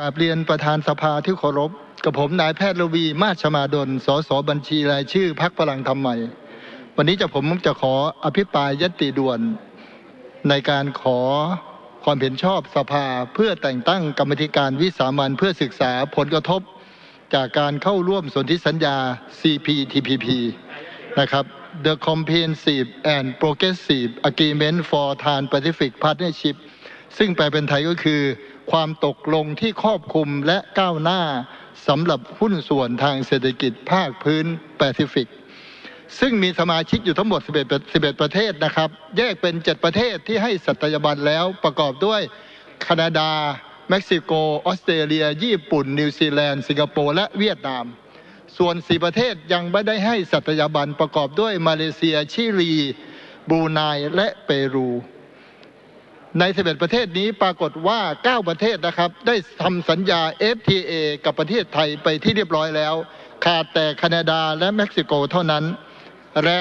กราบเรียนประธานสภาที่เคารพกับผมนายแพทย์ระวีมาชมาดล สสบัญชีรายชื่อพักพลังธรรมใหม่ วันนี้จะผมจะขออภิปรายยติด่วน ในการขอความเห็นชอบสภาเพื่อแต่งตั้งกรรมธิการวิสามันเพื่อศึกษาผลกระทบ จากการเข้าร่วมสนธิสัญญา CPTPP นะครับ The Comprehensive and Progressive Agreement for Trans-Pacific Partnership ซึ่งแปลเป็นไทยก็คือ ความตกลงที่ครอบคลุมและก้าวหน้าสำหรับหุ้นส่วนทางเศรษฐกิจภาคพื้นแปซิฟิก ซึ่งมีสมาชิกอยู่ทั้งหมด 11ประ11 ประเทศนะครับ แยกเป็น 7 ประเทศที่ให้สัตยาบันแล้วประกอบด้วยแคนาดา เม็กซิโก ออสเตรเลีย ญี่ปุ่น นิวซีแลนด์ สิงคโปร์และเวียดนาม ส่วน 4 ประเทศยังไม่ได้ให้สัตยาบันประกอบด้วยมาเลเซีย ชิลีบรูไนและเปรู ใน11ประเทศนี้ปรากฏว่า 9 ประเทศนะครับ ได้ทำสัญญา FTA กับประเทศไทยไปที่เรียบร้อยแล้ว ขาดแต่แคนาดาและเม็กซิโกเท่านั้น และ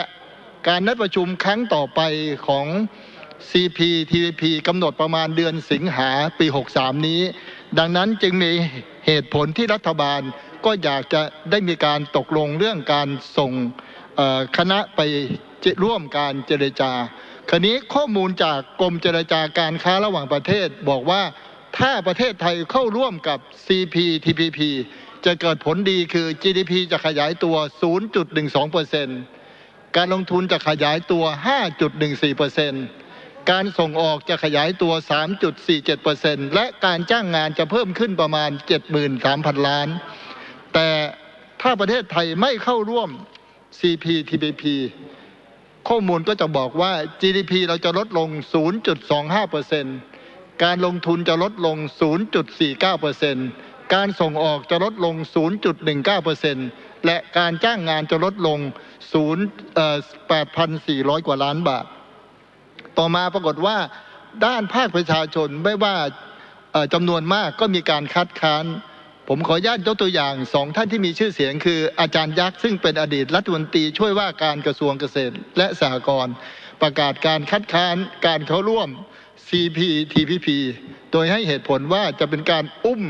การนัดประชุมครั้งต่อไปของ CPTPP กำหนดประมาณเดือนสิงหาปี 63 นี้ ดังนั้นจึงมีเหตุผลที่รัฐบาลก็อยากจะได้มีการตกลงเรื่องการส่งคณะไปร่วมการเจรจา คราวนี้ข้อมูลจากกรมเจรจาการค้าระหว่างประเทศบอกว่าถ้าประเทศไทยเข้าร่วมกับ CPTPP จะเกิดผลดีคือ GDP จะขยายตัว 0.12%การลงทุนจะขยายตัว 5.14%การส่งออกจะขยายตัว 3.47%และการจ้างงานจะเพิ่มขึ้นประมาณ 73,000 ล้าน แต่ถ้าประเทศไทยไม่เข้าร่วม CPTPP ข้อมูลก็จะบอกว่า GDP เราจะลดลง 0.25%การลงทุนจะลดลง 0.49%การส่งออกจะลดลง 0.19%และการจ้างงานจะลดลง0.8,400 กว่าล้านบาท ต่อมาปรากฏว่าด้านภาคประชาชนไม่ว่าจำนวนมากก็มีการคัดค้าน ผมขออนุญาตยกตัวอย่างสองท่านที่มีชื่อเสียงคืออาจารย์ยักษ์ซึ่งเป็นอดีตรัฐมนตรีช่วยว่าการกระทรวงเกษตรและสหกรณ์ประกาศการคัดค้านการเข้าร่วม CPTPP โดยให้เหตุผลว่าจะเป็นการอุ้ม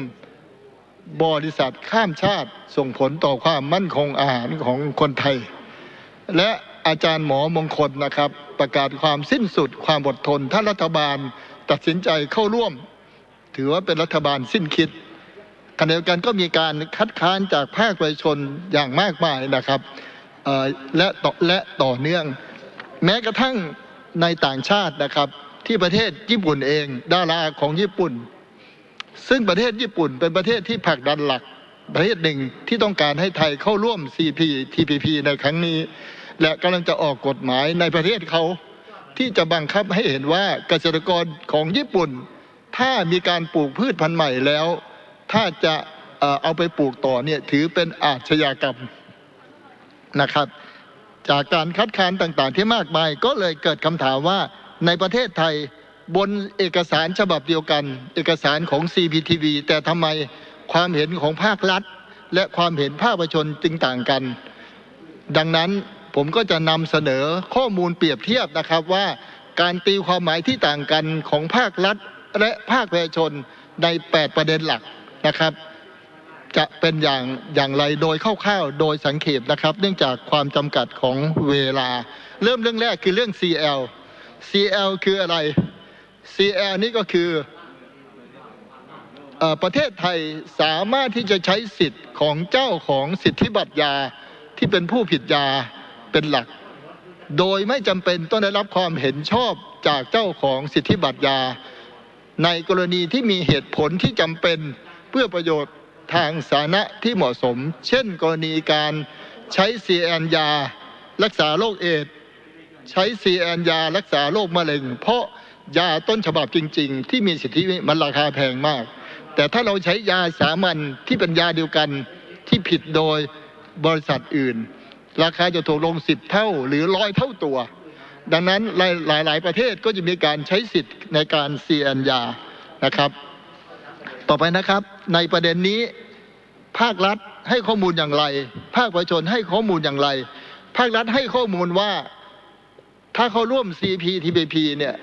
บริษัทข้ามชาติส่งผลต่อความมั่นคงอาหารของคนไทย และอาจารย์หมอมงคลนะครับ ประกาศความสิ้นสุดความอดทน ถ้ารัฐบาลตัดสินใจเข้าร่วม ถือว่าเป็นรัฐบาลสิ้นคิด ขณะเดียวกันก็มีการคัดค้านจากภาคประชาชนอย่างมากมายนะครับและต่อและต่อเนื่อง แม้กระทั่งในต่างชาตินะครับ ที่ประเทศญี่ปุ่นเอง ดาราของญี่ปุ่น ซึ่งประเทศญี่ปุ่นเป็นประเทศที่ผลักดันหลักประเทศหนึ่งที่ต้องการให้ไทยเข้าร่วม CPTPP ในครั้งนี้ และกำลังจะออกกฎหมายในประเทศเขาที่จะบังคับให้เห็นว่าเกษตรกรของญี่ปุ่น ถ้ามีการปลูกพืชพันธุ์ใหม่แล้ว ถ้าจะเอาไปปลูกต่อเนี่ยถือเป็นอาชญากรรมนะครับ จากการคัดค้านต่างๆ ที่มากมายก็เลยเกิดคำถามว่าในประเทศไทยบนเอกสารฉบับเดียวกัน เอกสารของ CPTV แต่ทำไมความเห็นของภาครัฐ และความเห็นภาคประชาชนจึงต่างกัน ดังนั้นผมก็จะนำเสนอข้อมูลเปรียบเทียบนะครับว่าการตีความหมายที่ต่างกันของภาครัฐและภาคประชาชนใน 8 ประเด็นหลัก นะครับ จะเป็นอย่างอย่างไรโดยคร่าวๆโดยสังเขปนะครับ เนื่องจากความจำกัดของเวลา เริ่มเรื่องแรกคือเรื่อง CL CL คืออะไร CL นี่ก็คืออประเทศไทยสามารถที่จะใช้สิทธิ์ของเจ้าของสิทธิบัตรยาที่เป็นผู้ผิดยาเป็นหลัก โดยไม่จำเป็นต้องได้รับความเห็นชอบจากเจ้าของสิทธิบัตรยา ในกรณีที่มีเหตุผลที่จำเป็น เพื่อประโยชน์ทางสาธารณะที่เหมาะสม เช่น กรณีการใช้ CN ยา รักษาโรคเอดใช้ CN ยารักษาโรคมะเร็ง เพราะยาต้นฉบับจริง ๆ ที่มีสิทธิมันราคาแพงมาก แต่ถ้าเราใช้ยาสามัญที่เป็นยาเดียวกันที่ผิดโดยบริษัทอื่น ราคาจะถูกลงสิบเท่าหรือร้อยเท่าตัว ดังนั้นหลายหลายหลายประเทศก็จะมีการใช้สิทธิ์ในการเซียนยานะครับ ต่อไปนะครับ ในประเด็นนี้ ภาครัฐให้ข้อมูลอย่างไร ภาคประชาชนให้ข้อมูลอย่างไร ภาครัฐให้ข้อมูลว่าถ้าเขาร่วม CPTPP เนี่ย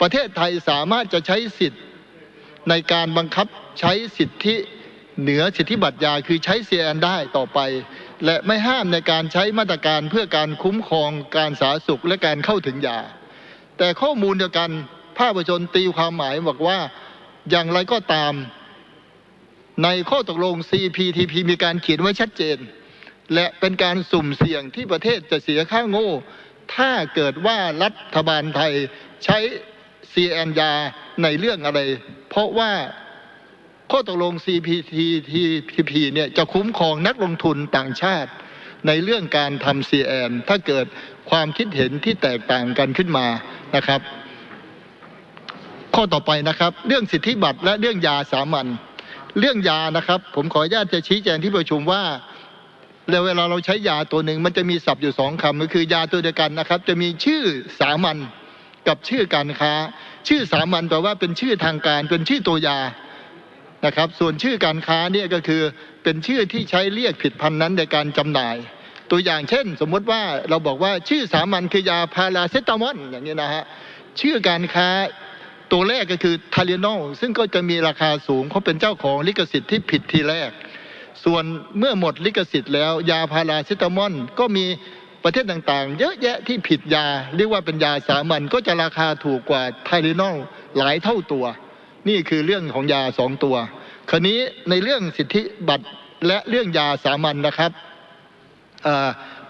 ประเทศไทยสามารถจะใช้สิทธิ์ในการบังคับใช้สิทธิเหนือสิทธิบัตรยาคือใช้ CN ได้ต่อไป และไม่ห้ามในการใช้มาตรการเพื่อการคุ้มครองการสาธารณสุขและการเข้าถึงยา แต่ข้อมูลเดียวกันภาคประชาชนตีความหมายบอกว่าอย่างไรก็ตาม ในข้อตกลง CPTP มีการเขียนไว้ชัดเจน และเป็นการสุ่มเสี่ยงที่ประเทศจะเสียค่าโง่ ถ้าเกิดว่ารัฐบาลไทยใช้ CN ยาในเรื่องอะไร เพราะว่าข้อตกลง CPTPP เนี่ยจะคุ้มครองนักลงทุนต่างชาติ ในเรื่องการทำ CN ถ้าเกิดความคิดเห็นที่แตกต่างกันขึ้นมานะครับ ข้อต่อไปนะครับ เรื่องสิทธิบัตรและเรื่องยาสามัญ เรื่องยานะครับ ผมขออนุญาตจะชี้แจงที่ประชุมว่าแล้วเวลาเราใช้ยาตัวหนึ่งมันจะมีศัพท์อยู่สองคำก็คือยาตัวเดียวกันนะครับ จะมีชื่อสามัญกับชื่อการค้า ชื่อสามัญแปลว่าเป็นชื่อทางการ เป็นชื่อตัวยานะครับ ส่วนชื่อการค้าเนี่ยก็คือเป็นชื่อที่ใช้เรียกผิดพันธุ์นั้นในการจำหน่าย ตัวอย่างเช่น สมมุติว่าเราบอกว่าชื่อสามัญคือยาพาราเซตามอลอย่างนี้นะฮะชื่อการค้า ตัวแรกก็คือทาเลียนอลซึ่งก็จะมีราคาสูงเขาเป็นเจ้าของลิขสิทธิ์ที่ผิดทีแรก ส่วนเมื่อหมดลิขสิทธิ์แล้ว ยาพาราเซตามอลก็มีประเทศต่างๆ เยอะแยะที่ผิดยาเรียกว่าเป็นยาสามัญก็จะราคาถูกกว่าไทลีนอลหลายเท่าตัว นี่คือเรื่องของยาสองตัว คราวนี้ในเรื่องสิทธิบัตรและเรื่องยาสามัญนะครับ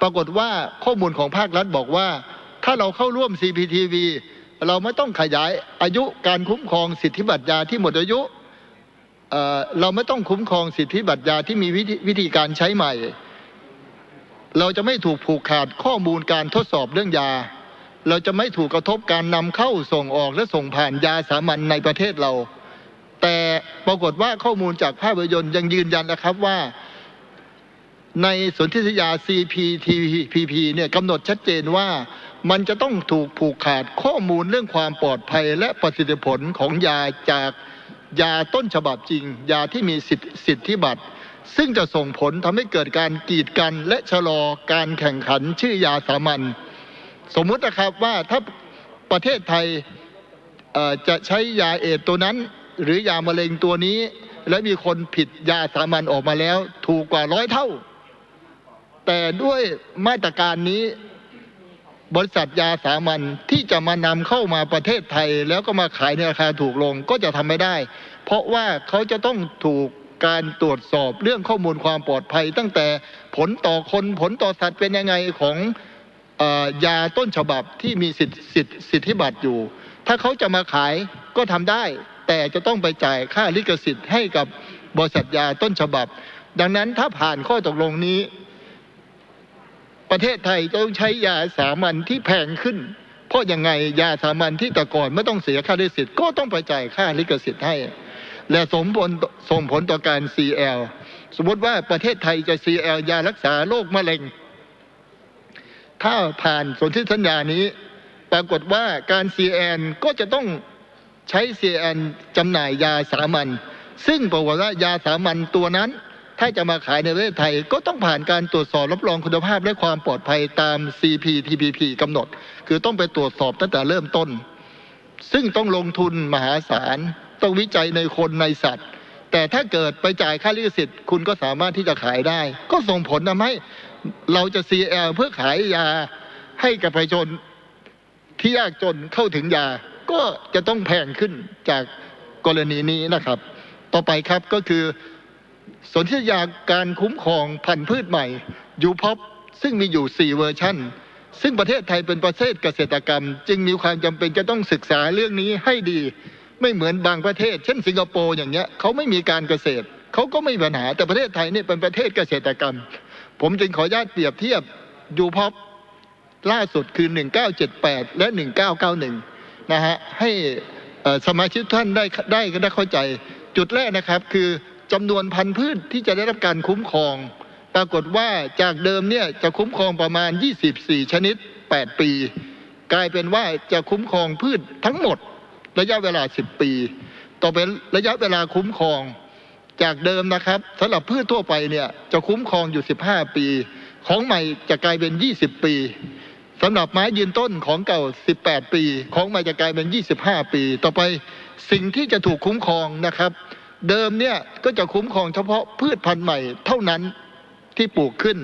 ปรากฏว่าข้อมูลของภาครัฐบอกว่า ถ้าเราเข้าร่วม CPTV เราไม่ต้องขยายอายุการคุ้มครองสิทธิบัตรยาที่หมดอายุเเราไม่ต้องคุ้มครองสิทธิบัตรยาที่มีวิธีวิธีการใช้ใหม่ เราจะไม่ถูกผูกขาดข้อมูลการทดสอบเรื่องยา เราจะไม่ถูกกระทบการนำเข้าส่งออกและส่งผ่านยาสามัญในประเทศเรา แต่ปรากฏว่าข้อมูลจากภาพยนตร์ยังยืนยันนะครับว่า ในสนธิสัญญา CPTPP เนี่ยกำหนดชัดเจนว่า มันจะต้องถูกผูกขาดข้อมูลเรื่องความปลอดภัย และประสิทธิผลของยาจากยาต้นฉบับจริง ยาที่มีสิทธิทธบัตรซึ่งจะส่งผลทำให้เกิดการกีดกันและชะลอการแข่งขันชื่อยาสามัญสมมุตินะครับว่าถ้าประเทศไทยจะใช้ยาเอดตัวนั้น หรือยามะเร็งตัวนี้ และมีคนผิดยาสามัญออกมาแล้ว ถูกกว่าร้อยเท่า แต่ด้วยมาตรการนี้ บริษัทยาสามัญที่จะมานำเข้ามาประเทศไทย แล้วก็มาขายในราคาถูกลงก็จะทำไม่ได้ เพราะว่าเขาจะต้องถูกการตรวจสอบเรื่องข้อมูลความปลอดภัย ตั้งแต่ผลต่อคนผลต่อสัตว์เป็นยังไงของอยาต้นฉบับที่มีสิทธิสิทธิสิทธิบัตรอยู่ ถ้าเขาจะมาขายก็ทำได้ แต่จะต้องไปจ่ายค่าลิขสิทธิ์ให้กับบริษัทยาต้นฉบับ ดังนั้นถ้าผ่านข้อตกลงนี้ ประเทศไทยจะต้องใช้ยาสามัญที่แพงขึ้น เพราะยังไงยาสามัญที่แต่ก่อนไม่ต้องเสียค่าลิขสิทธิ์ก็ต้องไปจ่ายค่าลิขสิทธิ์ให้ และสมผลส่งผลต่อการ CL สมมติว่าประเทศไทยจะ CL ยารักษาโรคมะเร็ง ถ้าผ่านสนธิสัญญานี้ ปรากฏว่าการ CN ก็จะต้องใช้ CN จำหน่ายยาสามัญซึ่งปรากฏว่ายาสามัญตัวนั้น ถ้าจะมาขายในประเทศไทย ก็ต้องผ่านการตรวจสอบรับรองคุณภาพและความปลอดภัยตาม CPTPP กำหนด คือต้องไปตรวจสอบตั้งแต่เริ่มต้น ซึ่งต้องลงทุนมหาศาล ต้องวิจัยในคนในสัตว์ แต่ถ้าเกิดไปจ่ายค่าลิขสิทธิ์ คุณก็สามารถที่จะขายได้ ก็ส่งผลทำให้เราจะ CL เพื่อขายยาให้กับประชาชนที่ยากจนเข้าถึงยา ก็จะต้องแพงขึ้นจากกรณีนี้นะครับ ต่อไปครับก็คือ สนธิสัญญาการคุ้มครองพันธุ์พืชใหม่ยูพอปซึ่งมีอยู่ 4 เวอร์ชันซึ่งประเทศไทยเป็นประเทศเกษตรกรรม จึงมีความจำเป็นจะต้องศึกษาเรื่องนี้ให้ดีไม่เหมือนบางประเทศ เช่นสิงคโปร์อย่างเงี้ยเขาไม่มีการเกษตรเขาก็ไม่มีปัญหาแต่ประเทศไทยนี่เป็นประเทศเกษตรกรรม ผมจึงขออนุญาตเปรียบเทียบยูพอปล่าสุดคือ 1978 และ 1991 นะฮะให้สมาชิกท่านได้ได้ได้เข้าใจจุดแรกนะครับคือ จำนวนพันธุ์พืชที่จะได้รับการคุ้มครอง ปรากฏว่าจากเดิมเนี่ยจะคุ้มครองประมาณ 24 ชนิด 8 ปี กลายเป็นว่าจะคุ้มครองพืชทั้งหมดระยะเวลา 10 ปี ต่อเป็นระยะเวลาคุ้มครอง จากเดิมนะครับสำหรับพืชทั่วไปเนี่ยจะคุ้มครองอยู่ 15 ปี ของใหม่จะกลายเป็น 20 ปีสำหรับไม้ยืนต้นของเก่า 18 ปี ของใหม่จะกลายเป็น 25 ปี ต่อไปสิ่งที่จะถูกคุ้มครองนะครับ เดิมเนี่ยก็จะคุ้มครองเฉพาะพืชพันธุ์ใหม่เท่านั้นที่ปลูกขึ้น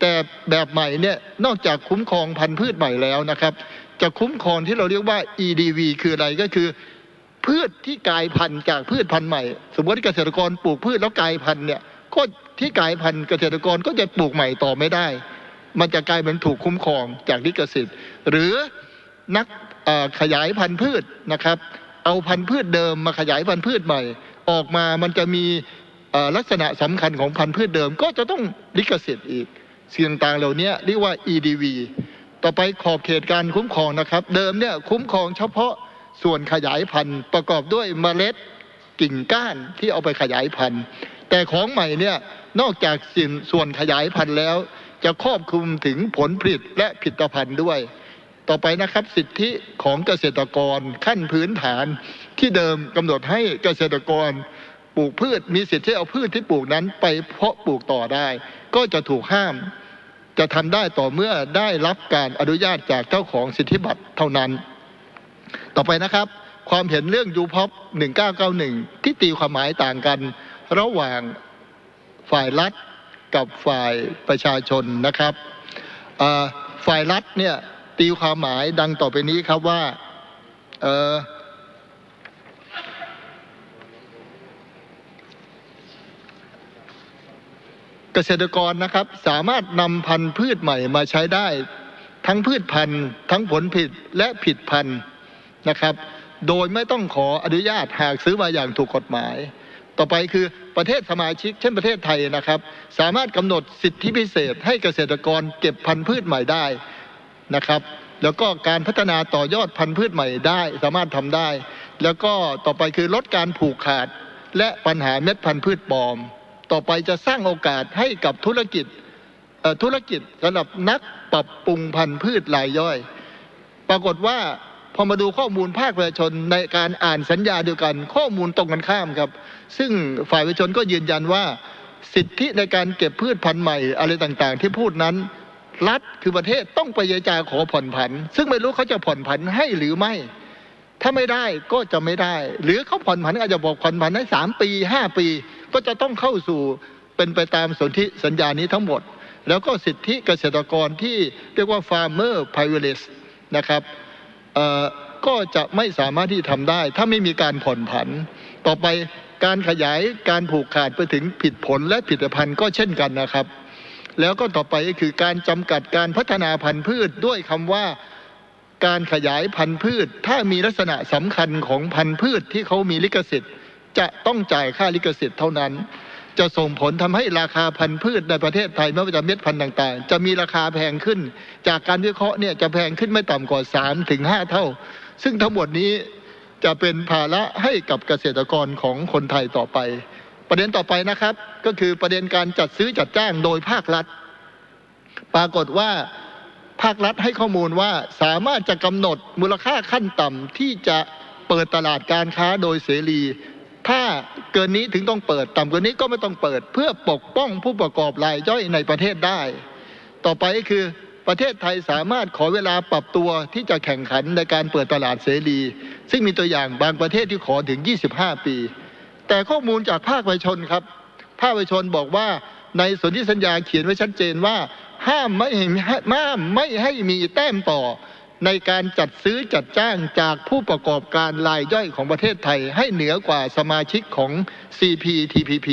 แต่แบบใหม่เนี่ยนอกจากคุ้มครองพันธุ์พืชใหม่แล้วนะครับ จะคุ้มครองที่เราเรียกว่า EDV คืออะไรก็คือ พืชที่กลายพันธุ์จากพืชพันธุ์ใหม่ สมมติที่เกษตรกรปลูกพืชแล้วกลายพันธุ์เนี่ยก็ที่กลายพันธุ์เกษตรกรก็จะปลูกใหม่ต่อไม่ได้ มันจะกลายเป็นถูกคุ้มครองจากลิขสิทธิ์ หรือนักขยายพันธุ์พืชนะครับ เอาพันธุ์พืชเดิมมาขยายพันธุ์พืชใหม่ ออกมามันจะมีลักษณะสำคัญของพันธุ์พืชเดิม ก็จะต้องลิขสิทธิ์อีกสิ่งต่างๆเหล่านี้เรียกว่า EDV ต่อไปขอบเขตการคุ้มครองนะครับ เดิมเนี่ยคุ้มครองเฉพาะส่วนขยายพันธุ์ประกอบด้วยเมล็ดกิ่งก้านที่เอาไปขยายพันธุ์ แต่ของใหม่เนี่ยนอกจากสิ่งส่วนขยายพันธุ์แล้ว จะครอบคลุมถึงผลผลิตและผลิตภัณฑ์ด้วย ต่อไปนะครับสิทธิของเกษตรกรขั้นพื้นฐาน ที่เดิมกำหนดให้เกษตรกรปลูกพืชมีสิทธิ์ที่เอาพืชที่ปลูกนั้นไปเพาะปลูกต่อได้ ก็จะถูกห้าม จะทำได้ต่อเมื่อได้รับการอนุญาตจากเจ้าของสิทธิบัตรเท่านั้น ต่อไปนะครับ ความเห็นเรื่องยูพอป1991 ที่ตีความหมายต่างกันระหว่างฝ่ายรัฐกับฝ่ายประชาชนนะครับฝ่ายรัฐเนี่ยตีความหมายดังต่อไปนี้ครับว่า เกษตรกรนะครับสามารถนำพันธุ์พืชใหม่มาใช้ได้ ทั้งพืชพันธุ์ทั้งผลผลิตและผิดพันธุ์นะครับ โดยไม่ต้องขออนุญาตหากซื้อมาอย่างถูกกฎหมาย ต่อไปคือประเทศสมาชิก เช่นประเทศไทยนะครับ สามารถกำหนดสิทธิพิเศษให้เกษตรกรเก็บพันธุ์พืชใหม่ได้นะครับแล้วก็การพัฒนาต่อยอดพันธุ์พืชใหม่ได้ สามารถทำได้ แล้วก็ต่อไปคือลดการผูกขาดและปัญหาเม็ดพันธุ์พืชปลอม ต่อไปจะสร้างโอกาสให้กับธุรกิจธุรกิจสำหรับนักปรับปรุงพันธุ์พืชรายย่อย ปรากฏว่าพอมาดูข้อมูลภาคประชาชนในการอ่านสัญญาเดียวกัน ข้อมูลตรงกันข้ามครับ ซึ่งฝ่ายประชาชนก็ยืนยันว่า สิทธิในการเก็บพืชพันธุ์ใหม่อะไรต่างๆ ที่พูดนั้น รัฐคือประเทศต้องไปเจรจาขอผ่อนผัน ซึ่งไม่รู้เขาจะผ่อนผันให้หรือไม่ ถ้าไม่ได้ก็จะไม่ได้ หรือเขาผ่อนผันอาจจะบอกผ่อนผันให้สามปีห้าปี ก็จะต้องเข้าสู่เป็นไปตามสนธิสัญญานี้ทั้งหมด แล้วก็สิทธิเกษตรกรที่เรียกว่า farmer privilege นะครับก็จะไม่สามารถที่ทำได้ ถ้าไม่มีการผ่อนผัน ต่อไปการขยายการผูกขาดไปถึงผิดผลและผลิตภัณฑ์ก็เช่นกันนะครับ แล้วก็ต่อไปก็คือการจำกัดการพัฒนาพันธุ์พืชด้วยคำว่าการขยายพันธุ์พืช ถ้ามีลักษณะสำคัญของพันธุ์พืชที่เขามีลิขสิทธิ์ จะต้องจ่ายค่าลิขสิทธิ์เท่านั้น จะส่งผลทำให้ราคาพันธุ์พืชในประเทศไทยไม่ว่าจะเม็ดพันธุ์ต่างๆ จะมีราคาแพงขึ้น จากการวิเคราะห์เนี่ยจะแพงขึ้นไม่ต่ำกว่า3ถึง5เท่า ซึ่งทั้งหมดนี้จะเป็นภาระให้กับเกษตรกรของคนไทยต่อไป ประเด็นต่อไปนะครับ ก็คือประเด็นการจัดซื้อจัดจ้างโดยภาครัฐ ปรากฏว่าภาครัฐให้ข้อมูลว่าสามารถจะกำหนดมูลค่าขั้นต่ำที่จะเปิดตลาดการค้าโดยเสรี ถ้าเกินนี้ถึงต้องเปิด ต่ำกว่านี้ก็ไม่ต้องเปิด เพื่อปกป้องผู้ประกอบรายย่อยในประเทศได้ ต่อไปก็คือประเทศไทยสามารถขอเวลาปรับตัวที่จะแข่งขันในการเปิดตลาดเสรี ซึ่งมีตัวอย่างบางประเทศที่ขอถึง 25 ปี แต่ข้อมูลจากภาคประชาชนครับ ภาคประชาชนบอกว่าในสนธิสัญญาเขียนไว้ชัดเจนว่า ห้ามไม่ให้ห้ามไม่ให้มีแต้มต่อ ในการจัดซื้อจัดจ้างจากผู้ประกอบการรายย่อยของประเทศไทย ให้เหนือกว่าสมาชิกของ CPTPP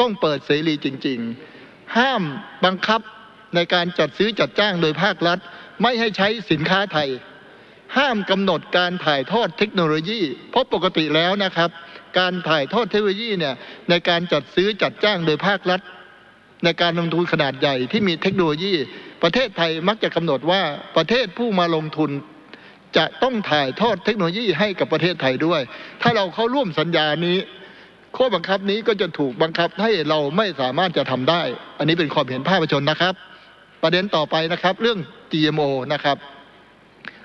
ต้องเปิดเสรีจริง ๆ ห้ามบังคับในการจัดซื้อจัดจ้างโดยภาครัฐ ไม่ให้ใช้สินค้าไทย ห้ามกำหนดการถ่ายทอดเทคโนโลยี เพราะปกติแล้วนะครับ การถ่ายทอดเทคโนโลยีเนี่ยในการจัดซื้อจัดจ้างโดยภาครัฐ ในการลงทุนขนาดใหญ่ที่มีเทคโนโลยี ประเทศไทยมักจะกำหนดว่าประเทศผู้มาลงทุนจะต้องถ่ายทอดเทคโนโลยีให้กับประเทศไทยด้วย ถ้าเราเข้าร่วมสัญญานี้ ข้อบังคับนี้ก็จะถูกบังคับให้เราไม่สามารถจะทำได้ อันนี้เป็นความเห็นภาคประชาชนนะครับ ประเด็นต่อไปนะครับเรื่อง GMO นะครับ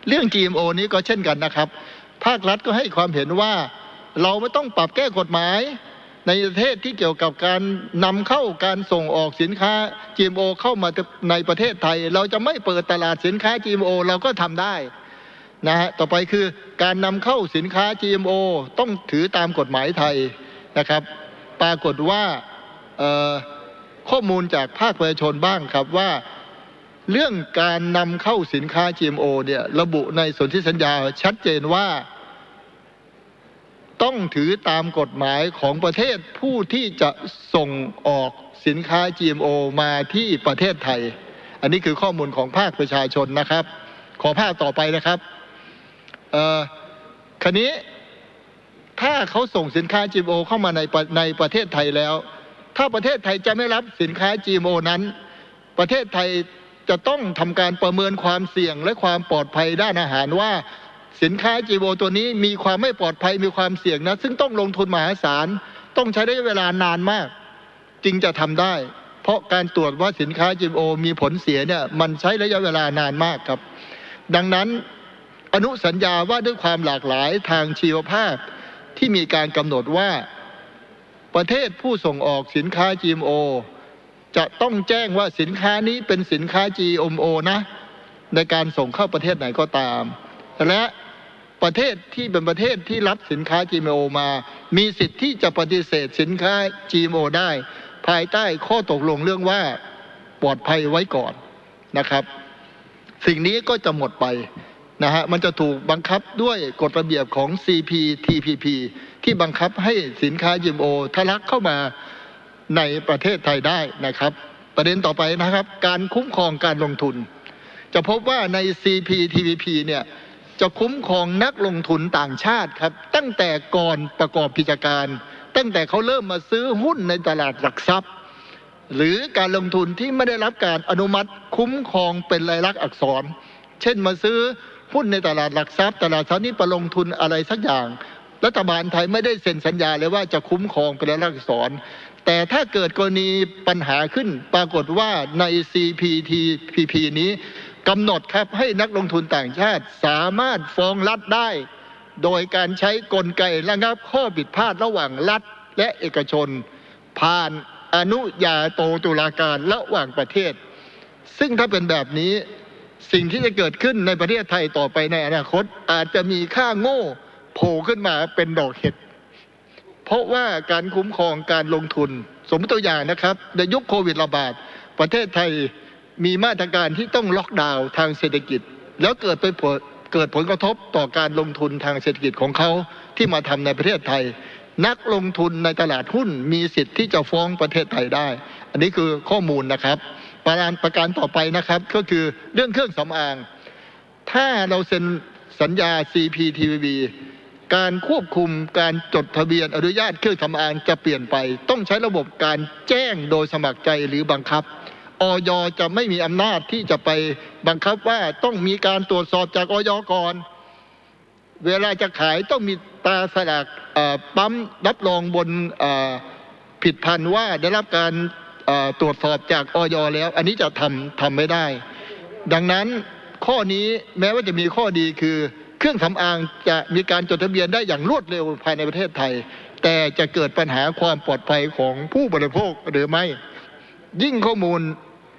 เรื่อง GMO นี้ก็เช่นกันนะครับ ภาครัฐก็ให้ความเห็นว่าเราไม่ต้องปรับแก้กฎหมาย ในประเทศที่เกี่ยวกับการนำเข้าการส่งออกสินค้า GMO เข้ามาในประเทศไทย เราจะไม่เปิดตลาดสินค้า GMO เราก็ทำได้นะฮะต่อไปคือการนำเข้าสินค้า GMO ต้องถือตามกฎหมายไทยนะครับ ปรากฏว่าข้อมูลจากภาคประชาชนบ้างครับว่าเรื่องการนำเข้าสินค้า GMO เนี่ยระบุในสนธิสัญญาชัดเจนว่า ต้องถือตามกฎหมายของประเทศผู้ที่จะส่งออกสินค้า GMO มาที่ประเทศไทย อันนี้คือข้อมูลของภาคประชาชนนะครับ ขอภาพต่อไปนะครับคันนี้ถ้าเขาส่งสินค้า GMO เข้ามาในในประเทศไทยแล้ว ถ้าประเทศไทยจะไม่รับสินค้า GMO นั้น ประเทศไทยจะต้องทำการประเมินความเสี่ยงและความปลอดภัยด้านอาหารว่า สินค้า GMO ตัวนี้มีความไม่ปลอดภัยมีความเสี่ยงนะ ซึ่งต้องลงทุนมหาศาล ต้องใช้ระยะเวลานานมาก จึงจะทำได้ เพราะการตรวจว่าสินค้า GMO มีผลเสียเนี่ยมันใช้ระยะเวลานานมากครับ ดังนั้นอนุสัญญาว่าด้วยความหลากหลายทางชีวภาพที่มีการกำหนดว่า ประเทศผู้ส่งออกสินค้า GMO จะต้องแจ้งว่าสินค้านี้เป็นสินค้า GMO นะ ในการส่งเข้าประเทศไหนก็ตาม และ ประเทศที่เป็นประเทศที่รับสินค้า GMO มา มีสิทธิ์ที่จะปฏิเสธสินค้า GMO ได้ ภายใต้ข้อตกลงเรื่องว่าปลอดภัยไว้ก่อนนะครับ สิ่งนี้ก็จะหมดไปนะฮะมันจะถูกบังคับด้วยกฎระเบียบของ CPTPP ที่บังคับให้สินค้า GMO ทะลักเข้ามาในประเทศไทยได้นะครับ ประเด็นต่อไปนะครับ การคุ้มครองการลงทุน จะพบว่าใน CPTPP เนี่ย จะคุ้มครองนักลงทุนต่างชาติครับ ตั้งแต่ก่อนประกอบกิจการ ตั้งแต่เขาเริ่มมาซื้อหุ้นในตลาดหลักทรัพย์ หรือการลงทุนที่ไม่ได้รับการอนุมัติคุ้มครองเป็นลายลักษณ์อักษร เช่นมาซื้อหุ้นในตลาดหลักทรัพย์ ตลาดทรัพย์นี้ประลงทุนอะไรสักอย่าง รัฐบาลไทยไม่ได้เซ็นสัญญาเลยว่าจะคุ้มครองเป็นลายลักษณ์อักษร แต่ถ้าเกิดกรณีปัญหาขึ้นปรากฏว่าใน CPTPP นี้ กำหนดครับให้นักลงทุนต่างชาติสามารถฟ้องรัฐได้ โดยการใช้กลไกระงับข้อผิดพลาดระหว่างรัฐและเอกชน ผ่านอนุญาโตตุลาการระหว่างประเทศ ซึ่งถ้าเป็นแบบนี้สิ่งที่จะเกิดขึ้นในประเทศไทยต่อไปในอนาคต อาจจะมีค่าโง่โผล่ขึ้นมาเป็นดอกเห็ด เพราะว่าการคุ้มครองการลงทุน สมมติตัวอย่างนะครับ ในยุคโควิดระบาดประเทศไทย มีมาตรการที่ต้องล็อกดาวน์ทางเศรษฐกิจ แล้วเกิดไปผลเกิดผลกระทบต่อการลงทุนทางเศรษฐกิจของเขาที่มาทำในประเทศไทย นักลงทุนในตลาดหุ้นมีสิทธิ์ที่จะฟ้องประเทศไทยได้ อันนี้คือข้อมูลนะครับ ประการประการต่อไปนะครับ ก็คือเรื่องเครื่องสำอาง ถ้าเราเซ็นสัญญา CPTPP การควบคุมการจดทะเบียนอนุญาตเครื่องสำอางจะเปลี่ยนไป ต้องใช้ระบบการแจ้งโดยสมัครใจหรือบังคับ ออยจะไม่มีอำนาจที่จะไปบังคับว่าต้องมีการตรวจสอบจากออยก่อน เวลาจะขายต้องมีตราสลากปั๊มรับรองบนผิดพันว่าได้รับการตรวจสอบจากออยแล้ว อันนี้จะทำทำไม่ได้ ดังนั้นข้อนี้แม้ว่าจะมีข้อดีคือเครื่องสำอางจะมีการจดทะเบียนได้อย่างรวดเร็วภายในประเทศไทย แต่จะเกิดปัญหาความปลอดภัยของผู้บริโภคหรือไม่ ยิ่งข้อมูล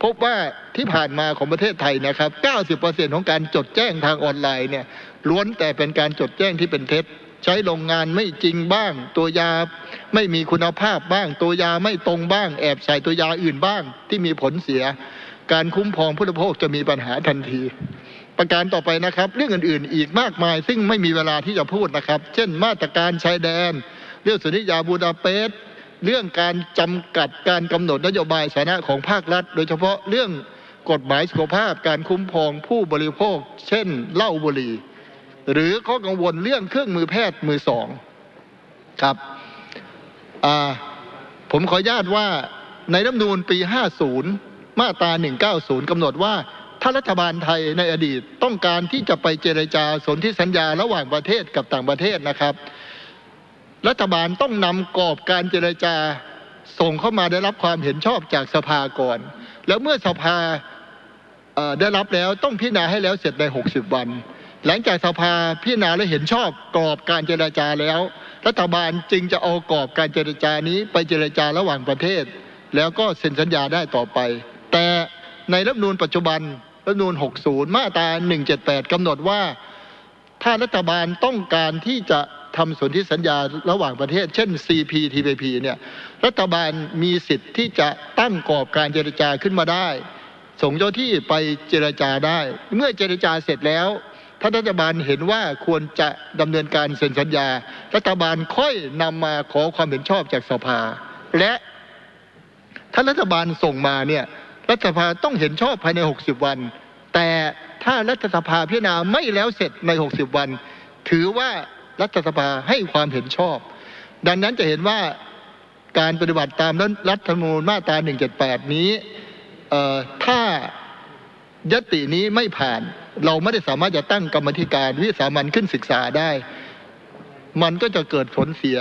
พบว่าที่ผ่านมาของประเทศไทยนะครับ 90%ของการจดแจ้งทางออนไลน์เนี่ยล้วนแต่เป็นการจดแจ้งที่เป็นเท็จ ใช้โรงงานไม่จริงบ้าง ตัวยาไม่มีคุณภาพบ้าง ตัวยาไม่ตรงบ้าง แอบใส่ตัวยาอื่นบ้าง ที่มีผลเสีย การคุ้มครองผู้บริโภคจะมีปัญหาทันที ประการต่อไปนะครับ เรื่องอื่นๆ อีกมากมาย ซึ่งไม่มีเวลาที่จะพูดนะครับ เช่น มาตรการชายแดน เรื่องสัญญาบูดาเปสต์ เรื่องการจำกัดการกำหนดนโยบายสาธารณะของภาครัฐ โดยเฉพาะเรื่องกฎหมายสุขภาพการคุ้มครองผู้บริโภค เช่นเหล้าบุหรี่หรือข้อกังวลเรื่องเครื่องมือแพทย์มือสองครับผมขออนุญาตว่าในรัฐธรรมนูญปี 50 มาตรา 190 กำหนดว่าถ้ารัฐบาลไทยในอดีตต้องการที่จะไปเจรจาสนธิสัญญาระหว่างประเทศกับต่างประเทศนะครับ รัฐบาลต้องนำกรอบการเจรจาส่งเข้ามาได้รับความเห็นชอบจากสภาก่อน แล้วเมื่อสภาได้รับแล้วต้องพิจารณาให้แล้วเสร็จใน 60 วัน หลังจากสภาพิจารณาและเห็นชอบกรอบการเจรจาแล้ว รัฐบาลจึงจะเอากรอบการเจรจานี้ไปเจรจาระหว่างประเทศ แล้วก็เซ็นสัญญาได้ต่อไป แต่ในรัฐมนูญปัจจุบันรัฐธรรมนูญ60 มาตรา178กำหนดว่า ถ้ารัฐบาลต้องการที่จะ ทำสนธิสัญญาระหว่างประเทศ เช่น CPTPP เนี่ยรัฐบาลมีสิทธิ์ที่จะตั้งกรอบการเจรจาขึ้นมาได้ ส่งเจ้าที่ไปเจรจาได้ เมื่อเจรจาเสร็จแล้วถ้ารัฐบาลเห็นว่าควรจะดำเนินการเซ็นสัญญา รัฐบาลค่อยนำมาขอความเห็นชอบจากสภา และถ้ารัฐบาลส่งมาเนี่ยรัฐสภาต้องเห็นชอบภายใน 60 วัน แต่ถ้ารัฐสภาพิจารณาไม่แล้วเสร็จใน 60 วัน ถือว่า รัฐสภาให้ความเห็นชอบ ดังนั้นจะเห็นว่าการปฏิบัติตามรัฐธรรมนูญมาตรา 178 นี้ถ้ายตินี้ไม่ผ่าน เราไม่ได้สามารถจะตั้งกรรมธิการวิสามันขึ้นศึกษาได้ มันก็จะเกิดผลเสีย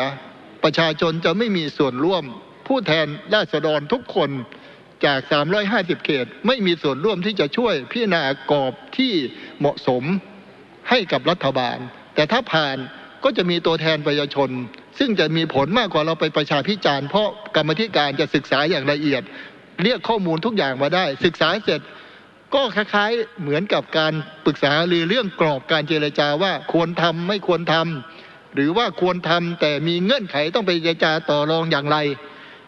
ประชาชนจะไม่มีส่วนร่วม ผู้แทนราษฎรทุกคนจาก 350 เขต ไม่มีส่วนร่วมที่จะช่วยพิจารณากรอบที่เหมาะสมให้กับรัฐบาล แต่ถ้าผ่าน ก็จะมีตัวแทนประชาชน ซึ่งจะมีผลมากกว่าเราไปประชาพิจารณ์เพราะกรรมธิการจะศึกษาอย่างละเอียด เรียกข้อมูลทุกอย่างมาได้ ศึกษาเสร็จก็คล้ายๆเหมือนกับการปรึกษาหรือเรื่องกรอบการเจรจาว่าควรทำไม่ควรทำหรือว่าควรทำแต่มีเงื่อนไขต้องไปเจรจาต่อรองอย่างไร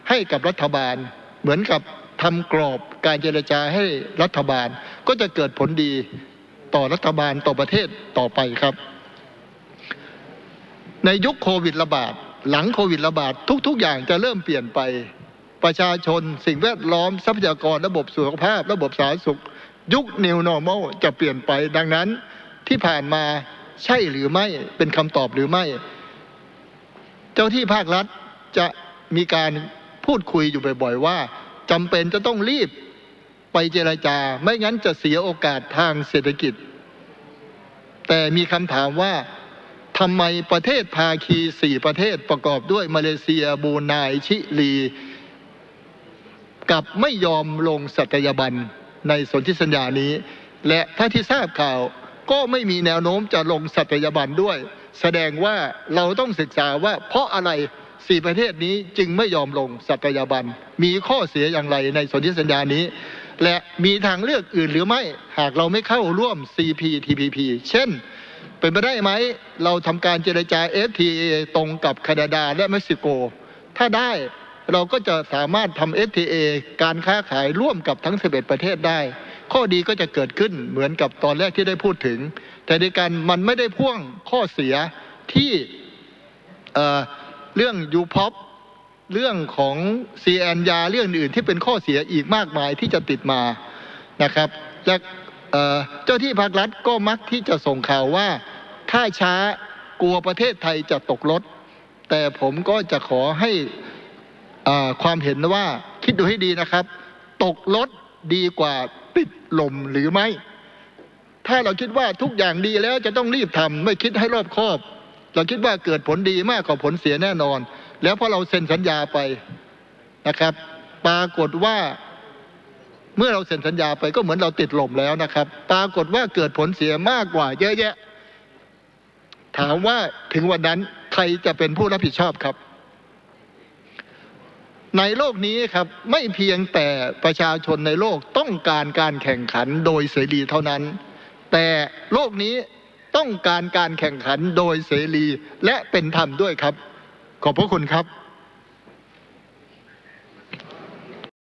ให้กับรัฐบาล เหมือนกับทำกรอบการเจรจาให้รัฐบาล ก็จะเกิดผลดีต่อรัฐบาลต่อประเทศต่อไปครับ ในยุคโควิดระบาดหลังโควิดระบาดทุก ๆ อย่างจะเริ่มเปลี่ยนไปประชาชน สิ่งแวดล้อมทรัพยากรระบบสุขภาพ ระบบสาธารณสุข ยุค New Normal จะเปลี่ยนไป ดังนั้นที่ผ่านมาใช่หรือไม่เป็นคำตอบหรือไม่ เจ้าที่ภาครัฐจะมีการพูดคุยอยู่บ่อยๆว่าจำเป็นจะต้องรีบไปเจรจา ไม่งั้นจะเสียโอกาสทางเศรษฐกิจ แต่มีคำถามว่า ทำไมประเทศภาคีสี่ประเทศประกอบด้วยมาเลเซียบรูไนชิลีกับไม่ยอมลงสัตยาบันในสนธิสัญญานี้ และถ้าที่ทราบข่าวก็ไม่มีแนวโน้มจะลงสัตยาบันด้วย แสดงว่าเราต้องศึกษาว่าเพราะอะไรสี่ประเทศนี้จึงไม่ยอมลงสัตยาบันมีข้อเสียอย่างไรในสนธิสัญญานี้ และมีทางเลือกอื่นหรือไม่หากเราไม่เข้าร่วม CPTPP เช่น เป็นไปได้ไหมเราทำการเจรจา FTA ตรงกับแคนาดาและเม็กซิโก ถ้าได้เราก็จะสามารถทำ FTA การค้าขายร่วมกับทั้ง 11 ประเทศได้ ข้อดีก็จะเกิดขึ้นเหมือนกับตอนแรกที่ได้พูดถึง แต่ในการมันไม่ได้พ่วงข้อเสียที่เเรื่องยูพอปเรื่องของ CN ยาเรื่องอื่นที่เป็นข้อเสียอีกมากมายที่จะติดมานะครับและ เจ้าที่ภาครัฐก็มักที่จะส่งข่าวว่าถ้าช้ากลัวประเทศไทยจะตกรถ แต่ผมก็จะขอให้ความเห็นว่าคิดดูให้ดีนะครับ ตกรถดีกว่าติดลมหรือไม่ ถ้าเราคิดว่าทุกอย่างดีแล้วจะต้องรีบทำไม่คิดให้รอบคอบ เราคิดว่าเกิดผลดีมากกว่าผลเสียแน่นอน แล้วพอเราเซ็นสัญญาไปนะครับ ปรากฏว่า เมื่อเราเซ็นสัญญาไปก็เหมือนเราติดลมแล้วนะครับ ปรากฏว่าเกิดผลเสียมากกว่าเยอะแยะ ถามว่าถึงวันนั้นใครจะเป็นผู้รับผิดชอบครับ ในโลกนี้ครับไม่เพียงแต่ประชาชนในโลกต้องการการแข่งขันโดยเสรีเท่านั้น แต่โลกนี้ต้องการการแข่งขันโดยเสรีและเป็นธรรมด้วยครับ ขอบพระคุณครับ